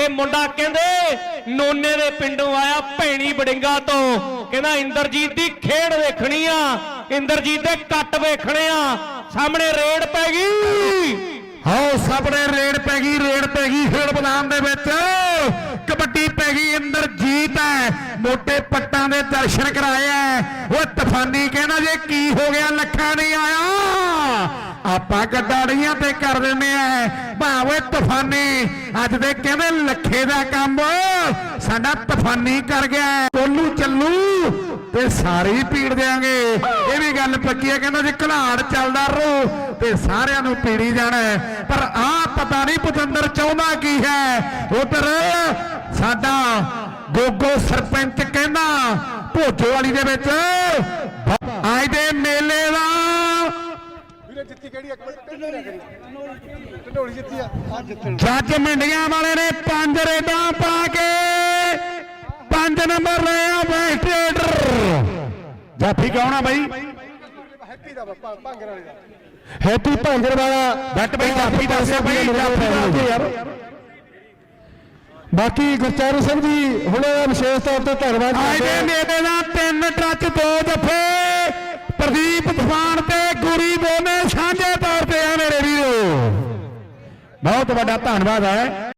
ਤੇ ਮੁੰਡਾ ਕਹਿੰਦੇ, ਨੋਨੇ ਦੇ ਪਿੰਡੋਂ ਆਇਆ ਭੈਣੀ ਬੜਿੰਗਾ ਤੋਂ। ਕਹਿੰਦਾ, ਇੰਦਰਜੀਤ ਦੀ ਖੇਡ ਵੇਖਣੀ ਆ। ਇੰਦਰਜੀਤ ਦੇ ਕੱਟ ਵੇਖਣੇ ਆ। ਸਾਹਮਣੇ ਰੇਡ ਪੈ ਗਈ। ਹਾਓ ਸਾਹਮਣੇ ਰੇਡ ਪੈ ਗਈ, ਰੇਡ ਪੈ ਗਈ ਖੇਡ ਮੈਦਾਨ ਦੇ ਵਿੱਚ। ਕਬੱਡੀ ਪੈ ਗਈ, ਇੰਦਰਜੀਤ ਹੈ। ਮੋਟੇ ਪੱਟਾਂ ਦੇ ਦਰਸ਼ਨ ਕਰਾਏ ਐ ਉਹ ਤੂਫਾਨੀ ਕਹਿੰਦਾ, ਜੇ ਕੀ ਹੋ ਗਿਆ, ਲੱਖਾਂ ਨਹੀਂ ਆਇਆ। ਆਪਾਂ ਗੱਡਾੜੀਆਂ ਤੇ ਕਰ ਦਿੰਦੇ ਆ। ਭਾਵੇਂ ਤੂਫਾਨੀ, ਅੱਜ ਦੇ ਕਹਿੰਦੇ ਲੱਖੇ ਦਾ ਕੰਮ ਸਾਡਾ ਤੂਫਾਨੀ ਕਰ ਗਿਆ। ਕੋਲੂ ਚੱਲੂ ਤੇ ਸਾਰੇ ਪੀੜ ਦੇਾਂਗੇ ਇਹ ਵੀ ਗੱਲ ਪੱਕੀ ਹੈ ਕਹਿੰਦਾ ਜੇ ਘਲਾੜ ਚੱਲਦਾ ਰਹੂ ਤੇ ਸਾਰਿਆਂ ਨੂੰ ਪੀੜੀ ਜਾਣਾ। ਪਰ ਆਹ ਪਤਾ ਨਹੀਂ ਪਤੰਦਰ ਚਾਹੁੰਦਾ ਕੀ ਹੈ। ਉਧਰ ਸਾਡਾ ਗੋਗੋ ਸਰਪੰਚ ਕਹਿੰਦਾ, ਭੋਜੋ ਵਾਲੀ ਦੇ ਵਿੱਚ ਅੱਜ ਦੇ ਮੇਲੇ ਦਾ ਕਿਹੜੀ ਇੱਕ ਮਿੰਟ ਢਿੱਡੋਲੀ ਕਰੀ ਢਿੱਡੋਲੀ ਜਿੱਤੀ ਆ। ਆ ਜਿੱਤਣ। ਜੱਜ ਮੰਡੀਆਂ ਵਾਲੇ ਨੇ ਪੰਜ ਰੇਡਾਂ ਪਾ ਕੇ ਪੰਜ ਨੰਬਰ ਲਿਆ ਬੈਸਟੇਟਰ ਜਾਫੀ ਕੌਣ ਆ ਬਾਈ? ਹੈਪੀ ਦਾ ਬਾਪਾ ਭਾਂਗਰ ਵਾਲੇ ਦਾ। ਹੈਪੀ ਭਾਂਜਰ ਵਾਲਾ। ਬੱਟ ਬਈ ਜਾਫੀ ਦੱਸਿਆ ਬਈ ਜਾਫੀ ਯਾਰ। ਬਾਕੀ ਗੁਰਚਰਨ ਸਿੰਘ ਜੀ ਹੁਣ ਵਿਸ਼ੇਸ਼ ਤੌਰ ਤੇ ਧੰਨਵਾਦ ਕਰਦੇ ਦੇ ਹਾਂ। ਮੇਲੇ ਦਾ ਤਿੰਨ ਟੱਚ ਦੋ ਜਫੇ। ਬਹੁਤ ਵੱਡਾ ਧੰਨਵਾਦ ਹੈ।